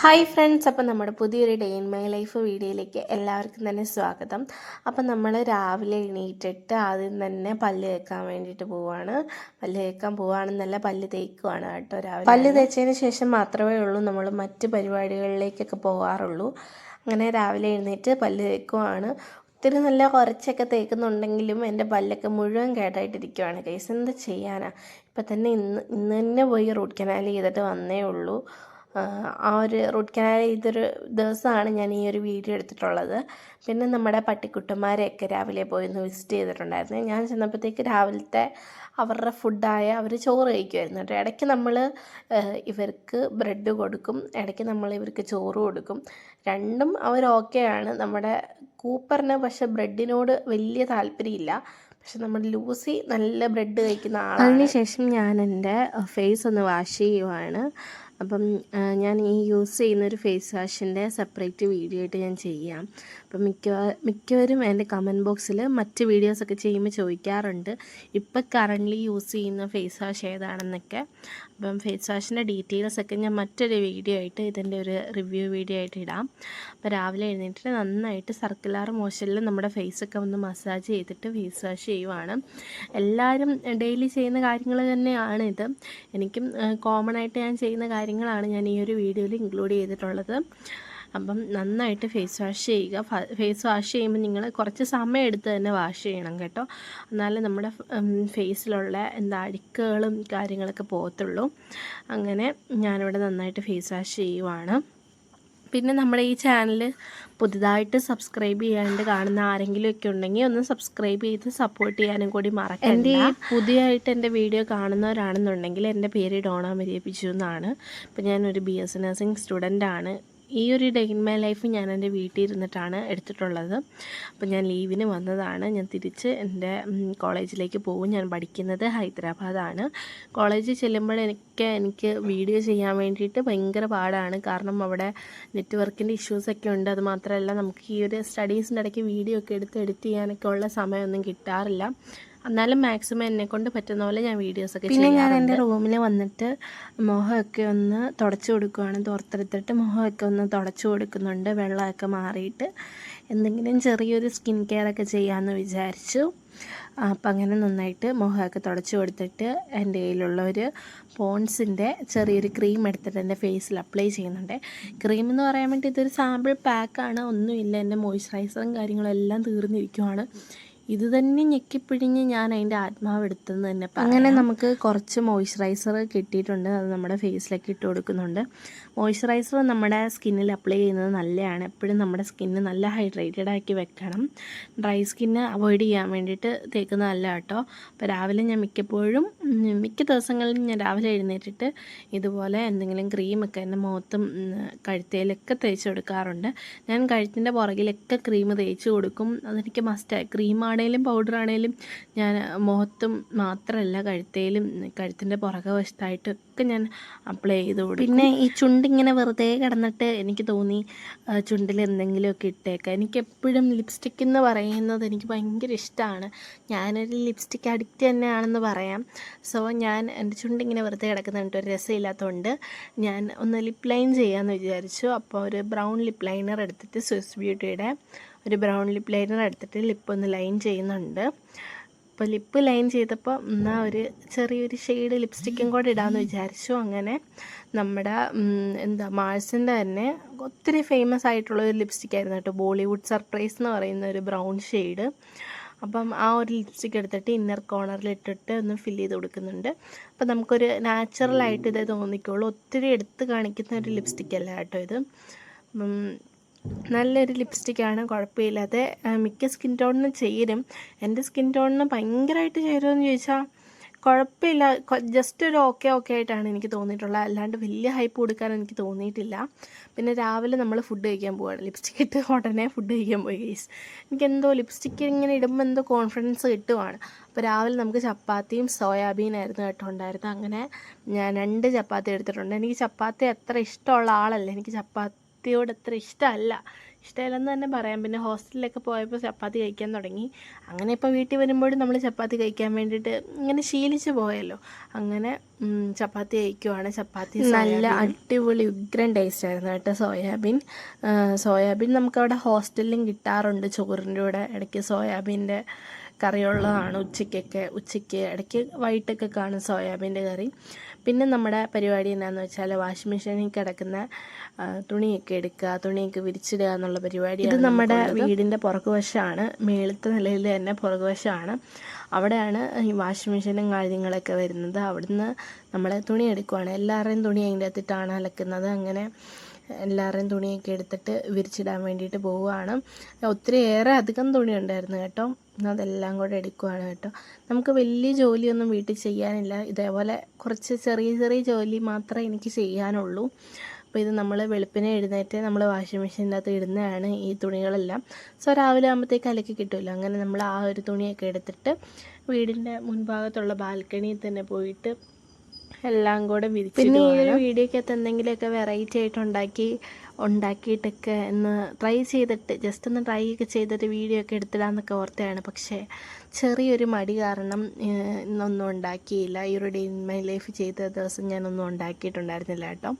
Hi friends അപ്പം നമ്മുടെ പുതിയൊരു ഡേ ഇൻ മൈ ലൈഫ് വീഡിയോയിലേക്ക് എല്ലാവർക്കും തന്നെ സ്വാഗതം. അപ്പം നമ്മൾ രാവിലെ എണീറ്റിട്ട് ആദ്യം തന്നെ പല്ല് തേക്കാൻ വേണ്ടിയിട്ട് പോവാണ്. പല്ല് തേക്കാൻ പോവാണെന്നല്ല പല്ല് തേക്കുവാണ് കേട്ടോ രാവിലെ പല്ല് തേച്ചതിന് ശേഷം മാത്രമേ ഉള്ളൂ നമ്മൾ മറ്റ് പരിപാടികളിലേക്കൊക്കെ പോകാറുള്ളൂ അങ്ങനെ രാവിലെ എഴുന്നേറ്റ് പല്ല് തേക്കുവാണ്. ഒത്തിരി നല്ല കുറച്ചൊക്കെ തേക്കുന്നുണ്ടെങ്കിലും എന്റെ പല്ലൊക്കെ മുഴുവൻ കേട്ടായിട്ടിരിക്കുവാണ് കേസ് എന്താ ചെയ്യാനാണ് ഇപ്പം തന്നെ ഇന്ന് ഇന്ന് തന്നെ പോയി റൂട്ട് കനാൽ ചെയ്തിട്ട് വന്നേ ഉള്ളൂ. ആ ഒരു റൂട്ട് കനാൽ ചെയ്തൊരു ദിവസമാണ് ഞാൻ ഈ ഒരു വീഡിയോ എടുത്തിട്ടുള്ളത്. പിന്നെ നമ്മുടെ പട്ടിക്കുട്ടന്മാരെയൊക്കെ രാവിലെ പോയി ഒന്ന് വിസിറ്റ് ചെയ്തിട്ടുണ്ടായിരുന്നു. ഞാൻ ചെന്നപ്പോഴത്തേക്ക് രാവിലത്തെ അവരുടെ ഫുഡായ അവർ ചോറ് കഴിക്കുമായിരുന്നു കേട്ടോ. ഇടയ്ക്ക് നമ്മൾ ഇവർക്ക് ബ്രെഡ് കൊടുക്കും ഇടയ്ക്ക് നമ്മൾ ഇവർക്ക് ചോറ് കൊടുക്കും. രണ്ടും അവർ ഓക്കെയാണ് നമ്മുടെ കൂപ്പറിന് പക്ഷേ ബ്രെഡിനോട് വലിയ താല്പര്യമില്ല. പക്ഷെ നമ്മുടെ ലൂസി നല്ല ബ്രെഡ് കഴിക്കുന്ന ആളാണ്. അതിനുശേഷം ഞാൻ എന്റെ ഫേസ് ഒന്ന് വാഷ് ചെയ്യുവാണ്. അപ്പം ഞാൻ ഈ യൂസ് ചെയ്യുന്ന ഒരു ഫേസ് വാഷിന്റെ സെപ്പറേറ്റ് വീഡിയോ ആയിട്ട് ഞാൻ ചെയ്യാം. അപ്പം മിക്ക മിക്കവരും എന്റെ കമന്റ് ബോക്സിൽ മറ്റ് വീഡിയോസൊക്കെ ചെയ്യുമ്പോൾ ചോദിക്കാറുണ്ട്. ഇപ്പം കറന്റ്ലി യൂസ് ചെയ്യുന്ന ഫേസ് വാഷ് ഏതാണെന്നൊക്കെ. അപ്പം ഫേസ് വാഷിന്റെ ഡീറ്റെയിൽസ് ഒക്കെ ഞാൻ മറ്റൊരു വീഡിയോ ആയിട്ട് ഇതിന്റെ ഒരു റിവ്യൂ വീഡിയോ ആയിട്ട് ഇടാം. അപ്പോൾ രാവിലെ എഴുന്നേറ്റിട്ട് നന്നായിട്ട് സർക്കുലർ മോഷനിൽ നമ്മുടെ ഫേസ് ഒക്കെ ഒന്ന് മസാജ് ചെയ്തിട്ട് ഫേസ് വാഷ് ചെയ്യുവാണ്. എല്ലാവരും ഡെയിലി ചെയ്യുന്ന കാര്യങ്ങൾ തന്നെയാണ് ഇത് എനിക്കും കോമൺ ആയിട്ട് ഞാൻ ചെയ്യുന്ന കാര്യങ്ങളാണ് ഞാൻ ഈ ഒരു വീഡിയോയിൽ ഇൻക്ലൂഡ് ചെയ്തിട്ടുള്ളത്. അപ്പം നന്നായിട്ട് ഫേസ് വാഷ് ചെയ്യുക. ഫേസ് വാഷ് ചെയ്യുമ്പോൾ നിങ്ങൾ കുറച്ച് സമയം എടുത്ത് തന്നെ വാഷ് ചെയ്യണം കേട്ടോ. എന്നാലേ നമ്മുടെ ഫേസിലുള്ള എന്താ അഴുക്കുകളും കാര്യങ്ങളൊക്കെ പോകത്തുള്ളൂ. അങ്ങനെ ഞാനിവിടെ നന്നായിട്ട് ഫേസ് വാഷ് ചെയ്യുവാണ്. പിന്നെ നമ്മുടെ ഈ ചാനൽ പുതുതായിട്ട് സബ്സ്ക്രൈബ് ചെയ്യാണ്ട് കാണുന്ന ആരെങ്കിലും ഒക്കെ ഉണ്ടെങ്കിൽ ഒന്ന് സബ്സ്ക്രൈബ് ചെയ്ത് സപ്പോർട്ട് ചെയ്യാനും കൂടി മറക്കണ്ട. എന്റെ ഈ പുതിയതായിട്ട് എന്റെ വീഡിയോ കാണുന്നവരാണെന്നുണ്ടെങ്കിൽ എന്റെ പേര് ഡോണ മരിയപ്പിച്ചു എന്നാണ്. ഇപ്പം ഞാനൊരു ബി എസ് നഴ്സിംഗ് സ്റ്റുഡന്റ് ആണ്. ഈ ഒരു ഡേ ഇൻ മൈ ലൈഫ് ഞാൻ എന്റെ വീട്ടിൽ ഇരുന്നിട്ടാണ് എടുത്തിട്ടുള്ളത്. അപ്പോൾ ഞാൻ ലീവിന് വന്നതാണ്. ഞാൻ തിരിച്ച് എന്റെ കോളേജിലേക്ക് പോകും. ഞാൻ പഠിക്കുന്നത് ഹൈദരാബാദാണ്. കോളേജിൽ ചെല്ലുമ്പോൾ എനിക്ക് എനിക്ക് വീഡിയോ ചെയ്യാൻ വേണ്ടിയിട്ട് ഭയങ്കര പാടാണ്. കാരണം അവിടെ നെറ്റ്വർക്കിന്റെ ഇഷ്യൂസൊക്കെ ഉണ്ട്. അത് മാത്രമല്ല നമുക്ക് ഈ ഒരു സ്റ്റഡീസിന്റെ ഇടയ്ക്ക് വീഡിയോ ഒക്കെ എടുത്ത് എഡിറ്റ് ചെയ്യാനൊക്കെ ഉള്ള സമയമൊന്നും കിട്ടാറില്ല. എന്നാലും മാക്സിമം എന്നെ കൊണ്ട് പറ്റുന്ന പോലെ ഞാൻ വീഡിയോസ് വീഡിയോസൊക്കെ പിന്നെ ഞാൻ എന്റെ റൂമിൽ വന്നിട്ട് മുഖമൊക്കെ ഒന്ന് തുടച്ചു കൊടുക്കുവാണ്. തോർത്തെടുത്തിട്ട് മുഖമൊക്കെ ഒന്ന് തുടച്ചു കൊടുക്കുന്നുണ്ട്. വെള്ളമൊക്കെ മാറിയിട്ട് എന്തെങ്കിലും ചെറിയൊരു സ്കിൻ കെയർ ഒക്കെ ചെയ്യാമെന്ന് വിചാരിച്ചു. അപ്പം അങ്ങനെ നന്നായിട്ട് മുഖമൊക്കെ തുടച്ചു കൊടുത്തിട്ട് എന്റെ കയ്യിലുള്ള ഒരു പോൺസിന്റെ ചെറിയൊരു ക്രീം എടുത്തിട്ട് എന്റെ ഫേസിൽ അപ്ലൈ ചെയ്യുന്നുണ്ട്. ക്രീം എന്ന് പറയാൻ വേണ്ടി ഇതൊരു സാമ്പിൾ പാക്കാണ് ഒന്നുമില്ല. എന്റെ മോയ്സ്ചറൈസറും കാര്യങ്ങളും എല്ലാം തീർന്നിരിക്കുവാണ്. ഇത് തന്നെ ഞെക്കിപ്പിഴിഞ്ഞ് ഞാൻ അതിന്റെ ആത്മാവ് എടുത്തെന്ന് തന്നെ. അങ്ങനെ നമുക്ക് കുറച്ച് മോയ്സ്ചറൈസർ കിട്ടിയിട്ടുണ്ട് അത് നമ്മുടെ ഫേസിലേക്ക് ഇട്ട് കൊടുക്കുന്നുണ്ട് മോയ്സ്ചറൈസർ നമ്മുടെ സ്കിന്നിൽ അപ്ലൈ ചെയ്യുന്നത് നല്ലതാണ്. എപ്പോഴും നമ്മുടെ സ്കിന്ന് നല്ല ഹൈഡ്രേറ്റഡ് ആക്കി വെക്കണം. ഡ്രൈ സ്കിന്ന് അവോയ്ഡ് ചെയ്യാൻ വേണ്ടിയിട്ട് തേക്കുന്നതല്ല കേട്ടോ അപ്പോൾ രാവിലെ ഞാൻ മിക്കപ്പോഴും മിക്ക ദിവസങ്ങളിലും ഞാൻ രാവിലെ എഴുന്നേറ്റിട്ട് ഇതുപോലെ എന്തെങ്കിലും ക്രീമൊക്കെ എന്റെ മുഖത്തും കഴുത്തേലൊക്കെ തേച്ച് കൊടുക്കാറുണ്ട്. ഞാൻ കഴുത്തിന്റെ പുറകിലൊക്കെ ക്രീം തേച്ച് കൊടുക്കും. അതെനിക്ക് മസ്റ്റായി ക്രീം ആണേലും പൗഡർ ആണേലും ഞാൻ മുഖത്തും മാത്രമല്ല കഴുത്തേലും കഴുത്തിന്റെ പുറകെ വശത്തായിട്ടൊക്കെ ഞാൻ അപ്ലൈ ചെയ്ത് കൊടുക്കും. പിന്നെ ഈ ചുണ്ടിങ്ങനെ വെറുതെ കിടന്നിട്ട് എനിക്ക് തോന്നി ചുണ്ടിൽ എന്തെങ്കിലുമൊക്കെ ഇട്ടേക്കാം. എനിക്ക് എപ്പോഴും ലിപ്സ്റ്റിക് എന്ന് പറയുന്നത് എനിക്ക് ഭയങ്കര ഇഷ്ടമാണ്. ഞാനൊരു ലിപ്സ്റ്റിക് അഡിക്റ്റ് തന്നെയാണെന്ന് പറയാം. സോ ഞാൻ എന്റെ ചുണ്ടിങ്ങനെ വെറുതെ കിടക്കുന്നുണ്ട് ഒരു രസമില്ലാത്തതുകൊണ്ട് ഞാൻ ഒന്ന് ലിപ്പ് ലൈൻ ചെയ്യാമെന്ന് വിചാരിച്ചു. അപ്പോൾ ഒരു ബ്രൗൺ ലിപ്പ് ലൈനർ എടുത്തിട്ട് സ്വിസ് ബ്യൂട്ടിയുടെ ഒരു ബ്രൗൺ ലിപ്പ് ലൈനർ എടുത്തിട്ട് ലിപ്പ് ഒന്ന് ലൈൻ ചെയ്യുന്നുണ്ട്. അപ്പോൾ ലിപ്പ് ലൈൻ ചെയ്തപ്പോൾ എന്നാൽ ഒരു ചെറിയൊരു ഷെയ്ഡ് ലിപ്സ്റ്റിക്കും കൂടെ ഇടാമെന്ന് വിചാരിച്ചു. അങ്ങനെ നമ്മുടെ എന്താ മാൾസിന്റെ തന്നെ ഒത്തിരി ഫേമസ് ആയിട്ടുള്ള ഒരു ലിപ്സ്റ്റിക് ആയിരുന്നു കേട്ടോ. ബോളിവുഡ് സർപ്രൈസ് എന്ന് പറയുന്ന ഒരു ബ്രൗൺ ഷെയ്ഡ് അപ്പം ആ ഒരു ലിപ്സ്റ്റിക് എടുത്തിട്ട് ഇന്നർ കോർണറിൽ ഇട്ടിട്ട് ഒന്ന് ഫില്ല് ചെയ്ത് കൊടുക്കുന്നുണ്ട്. അപ്പം നമുക്കൊരു നാച്ചുറലായിട്ട് ഇതേ തോന്നിക്കുള്ളൂ. ഒത്തിരി എടുത്ത് കാണിക്കുന്ന ഒരു ലിപ്സ്റ്റിക് അല്ല കേട്ടോ ഇത്. നല്ലൊരു ലിപ്സ്റ്റിക്കാണ് കുഴപ്പമില്ലാതെ മിക്ക സ്കിൻ ടോണിനും ചേരും. എന്റെ സ്കിൻ ടോണിന് ഭയങ്കരമായിട്ട് ചേരുമെന്ന് ചോദിച്ചാൽ കുഴപ്പമില്ല. ജസ്റ്റ് ഒരു ഓക്കെ ഓക്കെ ആയിട്ടാണ് എനിക്ക് തോന്നിയിട്ടുള്ളത്. അല്ലാണ്ട് വലിയ ഹൈപ്പ് കൊടുക്കാൻ എനിക്ക് തോന്നിയിട്ടില്ല. പിന്നെ രാവിലെ നമ്മൾ ഫുഡ് കഴിക്കാൻ പോവാണ്. ലിപ്സ്റ്റിക് ഇട്ട് ഉടനെ ഫുഡ് കഴിക്കാൻ പോയി ഗൈസ് എനിക്കെന്തോ ലിപ്സ്റ്റിക് ഇങ്ങനെ ഇടുമ്പോൾ എന്തോ കോൺഫിഡൻസ് കിട്ടുവാണ്. അപ്പോൾ രാവിലെ നമുക്ക് ചപ്പാത്തിയും സോയാബീനായിരുന്നു കേട്ടോ ഉണ്ടായിരുന്നത്. അങ്ങനെ ഞാൻ രണ്ട് ചപ്പാത്തി എടുത്തിട്ടുണ്ട്. എനിക്ക് ചപ്പാത്തി അത്ര ഇഷ്ടമുള്ള ആളല്ല. എനിക്ക് ചപ്പാത്തി ചപ്പാത്തിയോട് അത്ര ഇഷ്ടമല്ല. ഇഷ്ടമല്ലെന്ന് തന്നെ പറയാം. പിന്നെ ഹോസ്റ്റലിലൊക്കെ പോയപ്പോൾ ചപ്പാത്തി കഴിക്കാൻ തുടങ്ങി. അങ്ങനെ ഇപ്പോൾ വീട്ടിൽ വരുമ്പോഴും നമ്മൾ ചപ്പാത്തി കഴിക്കാൻ വേണ്ടിയിട്ട് ഇങ്ങനെ ശീലിച്ചു പോയല്ലോ. അങ്ങനെ ചപ്പാത്തി കഴിക്കുവാണ്. ചപ്പാത്തി നല്ല അടിപൊളി ഉഗ്രൻ ടേസ്റ്റ് ആയിരുന്നു കേട്ടോ സോയാബീൻ. സോയാബീൻ നമുക്കവിടെ ഹോസ്റ്റലിലും കിട്ടാറുണ്ട്. ചോറിന്റെ കൂടെ ഇടയ്ക്ക് സോയാബീന്റെ കറിയുള്ളതാണ് ഉച്ചയ്ക്കൊക്കെ ഉച്ചയ്ക്ക് ഇടയ്ക്ക് വൈകിട്ടൊക്കെ കാണും സോയാബീന്റെ കറി. പിന്നെ നമ്മുടെ പരിപാടി എന്താണെന്ന് വെച്ചാൽ വാഷിംഗ് മെഷീനിൽ കിടക്കുന്ന തുണിയൊക്കെ എടുക്കുക തുണിയൊക്കെ വിരിച്ചിടുക എന്നുള്ള പരിപാടി ഇത് നമ്മുടെ വീടിന്റെ പുറകുവശമാണ് മേളത്തെ നിലയിൽ തന്നെ പുറകുവശമാണ് അവിടെയാണ് ഈ വാഷിംഗ് മെഷീനും കാര്യങ്ങളൊക്കെ വരുന്നത്. അവിടുന്ന് നമ്മൾ തുണി എടുക്കുവാണ്. എല്ലാവരുടെയും തുണി അതിന്റെ അകത്തിട്ടാണ് അലക്കുന്നത്. അങ്ങനെ എല്ലാവരുടെയും തുണിയൊക്കെ എടുത്തിട്ട് വിരിച്ചിടാൻ വേണ്ടിയിട്ട് പോവുകയാണ്. ഒത്തിരി ഏറെ അധികം തുണി ഉണ്ടായിരുന്നു കേട്ടോ. അതെല്ലാം കൂടെ എടുക്കുവാണ് കേട്ടോ. നമുക്ക് വലിയ ജോലിയൊന്നും വീട്ടിൽ ചെയ്യാനില്ല. ഇതേപോലെ കുറച്ച് ചെറിയ ചെറിയ ജോലി മാത്രമേ എനിക്ക് ചെയ്യാനുള്ളൂ. അപ്പോൾ ഇത് നമ്മൾ വെളുപ്പിനെ എഴുന്നേറ്റ് നമ്മൾ വാഷിംഗ് മെഷീന്റെ അകത്ത് ഇടുന്നതാണ് ഈ തുണികളെല്ലാം. സോ രാവിലെ ആകുമ്പോഴത്തേക്ക് അലക്കി കിട്ടുമല്ലോ. അങ്ങനെ നമ്മൾ ആ ഒരു തുണിയൊക്കെ എടുത്തിട്ട് വീടിന്റെ മുൻഭാഗത്തുള്ള ബാൽക്കണിയിൽ തന്നെ പോയിട്ട് എല്ലാം കൂടെ വിരിച്ചു പിന്നെ ഈ ഒരു വീഡിയോക്കകത്ത് എന്തെങ്കിലുമൊക്കെ വെറൈറ്റി ആയിട്ട് ഉണ്ടാക്കി ഉണ്ടാക്കിയിട്ടൊക്കെ ഒന്ന് ട്രൈ ചെയ്തിട്ട് ജസ്റ്റ് ഒന്ന് ട്രൈ ഒക്കെ ചെയ്തിട്ട് വീഡിയോ ഒക്കെ എടുത്തിടാന്നൊക്കെ ഓർത്തെയാണ് പക്ഷേ ചെറിയൊരു മടി കാരണം ഇന്നൊന്നും ഉണ്ടാക്കിയില്ല. ഈ ഒരു ഡേ ഇൻ മൈ ലൈഫ് ചെയ്ത ദിവസം ഞാനൊന്നും ഉണ്ടാക്കിയിട്ടുണ്ടായിരുന്നില്ല കേട്ടോ.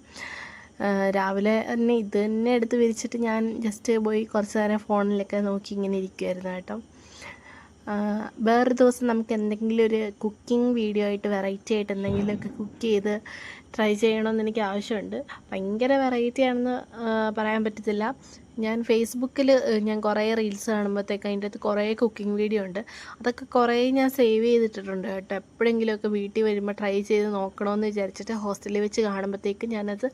രാവിലെ തന്നെ ഇത് തന്നെ എടുത്ത് വിരിച്ചിട്ട് ഞാൻ ജസ്റ്റ് പോയി കുറച്ച് നേരം ഫോണിലൊക്കെ നോക്കി ഇങ്ങനെ ഇരിക്കുമായിരുന്നു കേട്ടോ. വേറൊരു ദിവസം നമുക്ക് എന്തെങ്കിലും ഒരു കുക്കിംഗ് വീഡിയോ ആയിട്ട് വെറൈറ്റി ആയിട്ട് എന്തെങ്കിലുമൊക്കെ കുക്ക് ചെയ്ത് ട്രൈ ചെയ്യണമെന്ന് എനിക്ക് ആവശ്യമുണ്ട്. ഭയങ്കര വെറൈറ്റി ആണെന്ന് പറയാൻ പറ്റത്തില്ല. ഞാൻ ഫേസ്ബുക്കിൽ ഞാൻ കുറേ റീൽസ് കാണുമ്പോഴത്തേക്ക് അതിന്റെ അകത്ത് കുറേ കുക്കിംഗ് വീഡിയോ ഉണ്ട്. അതൊക്കെ കുറേ ഞാൻ സേവ് ചെയ്തിട്ടിട്ടുണ്ട് കേട്ടോ. എപ്പോഴെങ്കിലുമൊക്കെ വീട്ടിൽ വരുമ്പോൾ ട്രൈ ചെയ്ത് നോക്കണമെന്ന് വിചാരിച്ചിട്ട് ഹോസ്റ്റലിൽ വെച്ച് കാണുമ്പോഴത്തേക്ക് ഞാനത്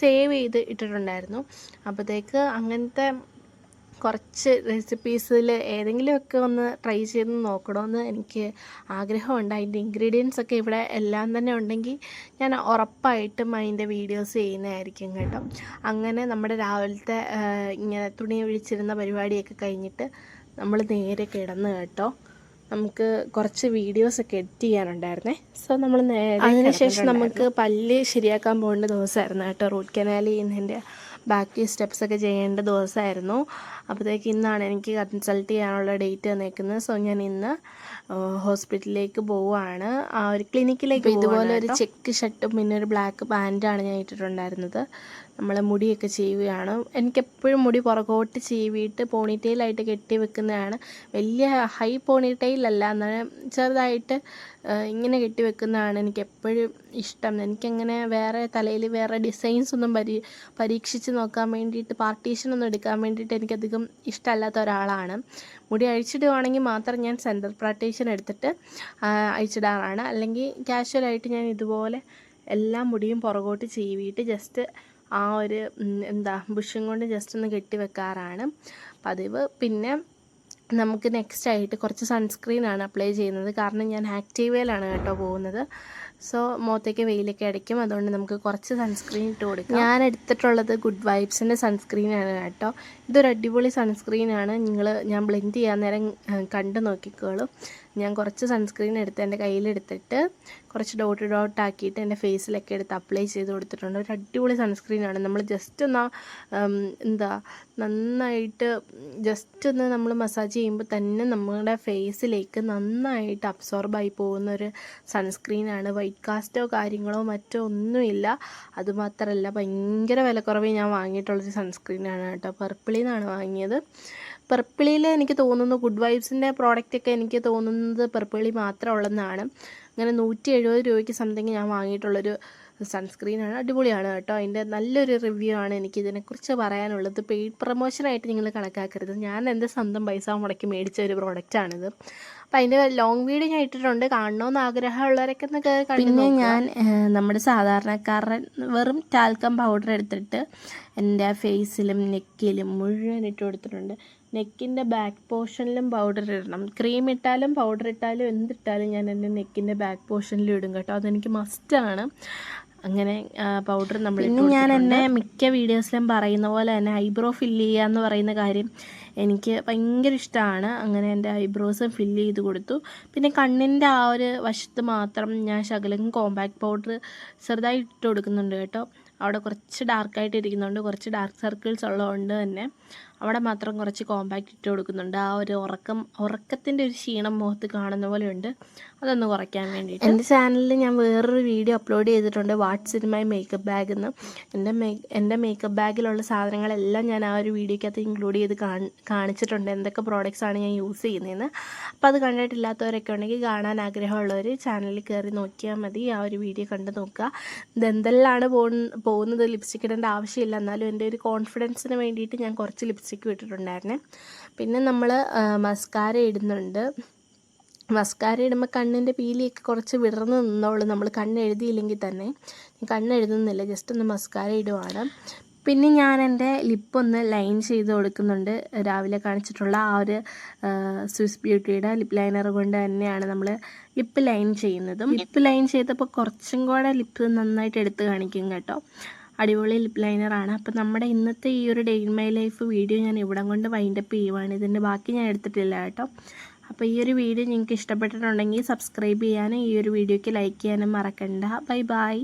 സേവ് ചെയ്ത് ഇട്ടിട്ടുണ്ടായിരുന്നു. അപ്പോഴത്തേക്ക് അങ്ങനത്തെ കുറച്ച് റെസിപ്പീസിൽ ഏതെങ്കിലുമൊക്കെ ഒന്ന് ട്രൈ ചെയ്ത് നോക്കണമെന്ന് എനിക്ക് ആഗ്രഹമുണ്ട്. അതിന്റെ ഇൻഗ്രീഡിയൻസ് ഒക്കെ ഇവിടെ എല്ലാം തന്നെ ഉണ്ടെങ്കിൽ ഞാൻ ഉറപ്പായിട്ടും അതിന്റെ വീഡിയോസ് ചെയ്യുന്നതായിരിക്കും കേട്ടോ. അങ്ങനെ നമ്മുടെ രാവിലത്തെ ഇങ്ങനെ തുണി ഒഴിച്ചിരുന്ന പരിപാടിയൊക്കെ കഴിഞ്ഞിട്ട് നമ്മൾ നേരെ കിടന്ന് കേട്ടോ. നമുക്ക് കുറച്ച് വീഡിയോസൊക്കെ എഡിറ്റ് ചെയ്യാനുണ്ടായിരുന്നേ. സോ നമ്മൾ നേരെ അതിനുശേഷം നമുക്ക് പല്ല് ശരിയാക്കാൻ പോകേണ്ട ദിവസമായിരുന്നു കേട്ടോ. റൂട്ട് കനാൽ ചെയ്യുന്നതിന്റെ ബാക്കി സ്റ്റെപ്സൊക്കെ ചെയ്യേണ്ട ദിവസമായിരുന്നു. അപ്പോഴത്തേക്ക് ഇന്നാണ് എനിക്ക് കൺസൾട്ട് ചെയ്യാനുള്ള ഡേറ്റ് തന്നേക്കുന്നത്. സോ ഞാൻ ഇന്ന് ഹോസ്പിറ്റലിലേക്ക് പോവുകയാണ്. ആ ഒരു ക്ലിനിക്കിലേക്ക് ഇതുപോലെ ഒരു ചെക്ക് ഷർട്ടും പിന്നെ ഒരു ബ്ലാക്ക് പാന്റാണ് ഞാൻ ഇട്ടിട്ടുണ്ടായിരുന്നത്. നമ്മൾ മുടിയൊക്കെ ചെയ്യുകയാണ്. എനിക്കെപ്പോഴും മുടി പുറകോട്ട് ചീവിയിട്ട് പോണിറ്റെയിലായിട്ട് കെട്ടി വെക്കുന്നതാണ്. വലിയ ഹൈ പോണിറ്റെയിലല്ല എന്നാലും ചെറുതായിട്ട് ഇങ്ങനെ കെട്ടി വെക്കുന്നതാണ് എനിക്കെപ്പോഴും ഇഷ്ടം. എനിക്കങ്ങനെ വേറെ തലയിൽ വേറെ ഡിസൈൻസ് ഒന്നും പരീ പരീക്ഷിച്ച് നോക്കാൻ വേണ്ടിയിട്ട് പാർട്ടീഷൻ ഒന്നും എടുക്കാൻ വേണ്ടിയിട്ട് എനിക്കധികം ഇഷ്ടമല്ലാത്ത ഒരാളാണ്. മുടി അഴിച്ചിടുവാണെങ്കിൽ മാത്രം ഞാൻ സെന്റർ പാർട്ടീഷൻ എടുത്തിട്ട് അഴിച്ചിടാറാണ്. അല്ലെങ്കിൽ കാഷ്വലായിട്ട് ഞാൻ ഇതുപോലെ എല്ലാ മുടിയും പുറകോട്ട് ചീവിയിട്ട് ജസ്റ്റ് ആ ഒരു എന്താ ബുഷും കൊണ്ട് ജസ്റ്റ് ഒന്ന് കെട്ടി വെക്കാറാണ് പതിവ്. പിന്നെ നമുക്ക് നെക്സ്റ്റ് ആയിട്ട് കുറച്ച് സൺസ്ക്രീനാണ് അപ്ലൈ ചെയ്യുന്നത്. കാരണം ഞാൻ ആക്റ്റീവയിലാണ് കേട്ടോ പോകുന്നത്. സോ മുഖത്തേക്ക് വെയിലൊക്കെ അടിക്കും. അതുകൊണ്ട് നമുക്ക് കുറച്ച് സൺസ്ക്രീൻ ഇട്ട് കൊടുക്കാം. ഞാൻ എടുത്തിട്ടുള്ളത് ഗുഡ് വൈബ്സിന്റെ സൺസ്ക്രീനാണ് കേട്ടോ. ഇതൊരു അടിപൊളി സൺസ്ക്രീനാണ് നിങ്ങൾ ഞാൻ ബ്ലെൻഡ് ചെയ്യാൻ നേരം കണ്ടു നോക്കിക്കോളൂ. ഞാൻ കുറച്ച് സൺസ്ക്രീൻ എടുത്ത് എന്റെ കയ്യിലെടുത്തിട്ട് കുറച്ച് ഡോട്ട് ഡോട്ട് ആക്കിയിട്ട് എന്റെ ഫേസിലൊക്കെ എടുത്ത് അപ്ലൈ ചെയ്ത് കൊടുത്തിട്ടുണ്ട്. ഒരു അടിപൊളി സൺസ്ക്രീനാണ് നമ്മൾ ജസ്റ്റ് ഒന്ന് എന്താ നന്നായിട്ട് ജസ്റ്റ് ഒന്ന് നമ്മൾ മസാജ് ചെയ്യുമ്പോൾ തന്നെ നമ്മുടെ ഫേസിലേക്ക് നന്നായിട്ട് അബ്സോർബായി പോകുന്ന ഒരു സൺസ്ക്രീനാണ് വൈറ്റ് കാസ്റ്റോ കാര്യങ്ങളോ മറ്റോ ഒന്നുമില്ല. അതുമാത്രമല്ല ഭയങ്കര വിലക്കുറവേ ഞാൻ വാങ്ങിയിട്ടുള്ളൊരു സൺസ്ക്രീനാണ് കേട്ടോ. പർപ്പിളിൽ നിന്നാണ് വാങ്ങിയത്. പെർപ്പിളിയിൽ എനിക്ക് തോന്നുന്നു ഗുഡ് വൈബ്സിന്റെ പ്രോഡക്റ്റൊക്കെ എനിക്ക് തോന്നുന്നത് പെർപ്പിളി മാത്രം ഉള്ളതെന്നാണ് അങ്ങനെ നൂറ്റി എഴുപത് രൂപയ്ക്ക് സംതിങ് ഞാൻ വാങ്ങിയിട്ടുള്ളൊരു സൺസ്ക്രീനാണ് അടിപൊളിയാണ് കേട്ടോ. അതിന്റെ നല്ലൊരു റിവ്യൂ ആണ് എനിക്ക് ഇതിനെക്കുറിച്ച് പറയാനുള്ളത് പെയ്ഡ് പ്രൊമോഷനായിട്ട് നിങ്ങൾ കണക്കാക്കരുത്. ഞാൻ എന്റെ സ്വന്തം പൈസ മുടക്കി മേടിച്ച ഒരു പ്രോഡക്റ്റാണിത് അപ്പം അതിന്റെ ലോങ് വീഡിയോ ഞാൻ ഇട്ടിട്ടുണ്ട്. കാണണമെന്ന് ആഗ്രഹമുള്ളവരൊക്കെ ഒന്ന് പിന്നെ ഞാൻ നമ്മുടെ സാധാരണക്കാരൻ വെറും ടാൽക്കം പൗഡർ എടുത്തിട്ട് എന്റെ ഫേസിലും നെക്കിലും മുഴുവൻ ഇട്ട് കൊടുത്തിട്ടുണ്ട്. നെക്കിന്റെ ബാക്ക് പോർഷനിലും പൗഡർ ഇടണം. ക്രീം ഇട്ടാലും പൗഡർ ഇട്ടാലും എന്തിട്ടാലും ഞാൻ എന്റെ നെക്കിന്റെ ബാക്ക് പോർഷനിലും ഇടും കേട്ടോ. അതെനിക്ക് മസ്റ്റാണ് അങ്ങനെ പൗഡർ നമ്മൾ ഇന്ന് ഞാൻ എന്നെ മിക്ക വീഡിയോസിലും പറയുന്ന പോലെ തന്നെ ഐബ്രോ ഫില്ല് ചെയ്യുക എന്ന് പറയുന്ന കാര്യം എനിക്ക് ഭയങ്കര ഇഷ്ടമാണ്. അങ്ങനെ എന്റെ ഐബ്രോസ് ഫില്ല് ചെയ്ത് കൊടുത്തു. പിന്നെ കണ്ണിന്റെ ആ ഒരു വശത്ത് മാത്രം ഞാൻ ശകലം കോമ്പാക്ട് പൗഡർ ചെറുതായി ഇട്ട് കൊടുക്കുന്നുണ്ട് കേട്ടോ. അവിടെ കുറച്ച് ഡാർക്കായിട്ട് ഇരിക്കുന്നുണ്ട്. കുറച്ച് ഡാർക്ക് സർക്കിൾസ് ഉള്ളതുകൊണ്ട് തന്നെ. അവിടെ മാത്രം കുറച്ച് കോമ്പാക്റ്റ് ഇട്ട് കൊടുക്കുന്നുണ്ട്. ആ ഒരു ഉറക്കം ഉറക്കത്തിന്റെ ഒരു ക്ഷീണം മുഖത്ത് കാണുന്ന പോലെ ഉണ്ട് അതൊന്ന് കുറയ്ക്കാൻ വേണ്ടിയിട്ട്. എന്റെ ചാനലിൽ ഞാൻ വേറൊരു വീഡിയോ അപ്ലോഡ് ചെയ്തിട്ടുണ്ട്. വാട്സ് മൈ മേക്കപ്പ് ബാഗ് എന്ന്. എന്റെ മേ എന്റെ മേക്കപ്പ് ബാഗിലുള്ള സാധനങ്ങളെല്ലാം ഞാൻ ആ ഒരു വീഡിയോക്കകത്ത് ഇൻക്ലൂഡ് ചെയ്ത് കാണിച്ചിട്ടുണ്ട്. എന്തൊക്കെ പ്രോഡക്റ്റ്സ് ആണ് ഞാൻ യൂസ് ചെയ്യുന്നതെന്ന് അപ്പോൾ അത് കണ്ടിട്ടില്ലാത്തവരൊക്കെ ഉണ്ടെങ്കിൽ കാണാൻ ആഗ്രഹമുള്ളവർ ചാനലിൽ കയറി നോക്കിയാൽ മതി. ആ ഒരു വീഡിയോ കണ്ട് നോക്കുക. ഇതെന്തെല്ലാണ് പോകുന്ന പോകുന്നത്? ലിപ്സ്റ്റിക് ഇടേണ്ട ആവശ്യമില്ല. എന്നാലും എന്റെ ഒരു കോൺഫിഡൻസിന് വേണ്ടിയിട്ട് ഞാൻ കുറച്ച് ലിപ്സ്റ്റിക് ഇട്ടിട്ടുണ്ടായിരുന്നേ പിന്നെ നമ്മൾ മസ്കാര ഇടുന്നുണ്ട്. മസ്കാര ഇടുമ്പോൾ കണ്ണിന്റെ പീലിയൊക്കെ കുറച്ച് വിടർന്ന് നിന്നോളൂ. നമ്മൾ കണ്ണ് എഴുതിയില്ലെങ്കിൽ തന്നെ. കണ്ണ് എഴുതുന്നില്ല ജസ്റ്റ് ഒന്ന് മസ്കാര ഇടുവാണ്. പിന്നെ ഞാൻ എന്റെ ലിപ്പൊന്ന് ലൈൻ ചെയ്ത് കൊടുക്കുന്നുണ്ട്. രാവിലെ കാണിച്ചിട്ടുള്ള ആ ഒരു സ്വിസ് ബ്യൂട്ടിയുടെ ലിപ്പ് ലൈനർ കൊണ്ട് തന്നെയാണ് നമ്മൾ ലിപ്പ് ലൈൻ ചെയ്യുന്നതും. ലിപ്പ് ലൈൻ ചെയ്തപ്പോൾ കുറച്ചും കൂടെ ലിപ്പ് നന്നായിട്ട് എടുത്ത് കാണിക്കും കേട്ടോ. അടിപൊളി ലിപ്പ് ലൈനറാണ് അപ്പോൾ നമ്മുടെ ഇന്നത്തെ ഈ ഒരു day in my life video ഞാൻ ഇവിടം കൊണ്ട് വൈൻഡപ്പ് ചെയ്യുവാണ്. ഇതിന്റെ ബാക്കി ഞാൻ എടുത്തിട്ടില്ല കേട്ടോ. അപ്പോൾ ഈ ഒരു വീഡിയോ നിങ്ങൾക്ക് ഇഷ്ടപ്പെട്ടിട്ടുണ്ടെങ്കിൽ സബ്സ്ക്രൈബ് ചെയ്യാനും ഈ ഒരു വീഡിയോയ്ക്ക് ലൈക്ക് ചെയ്യാനും മറക്കണ്ട. Bye bye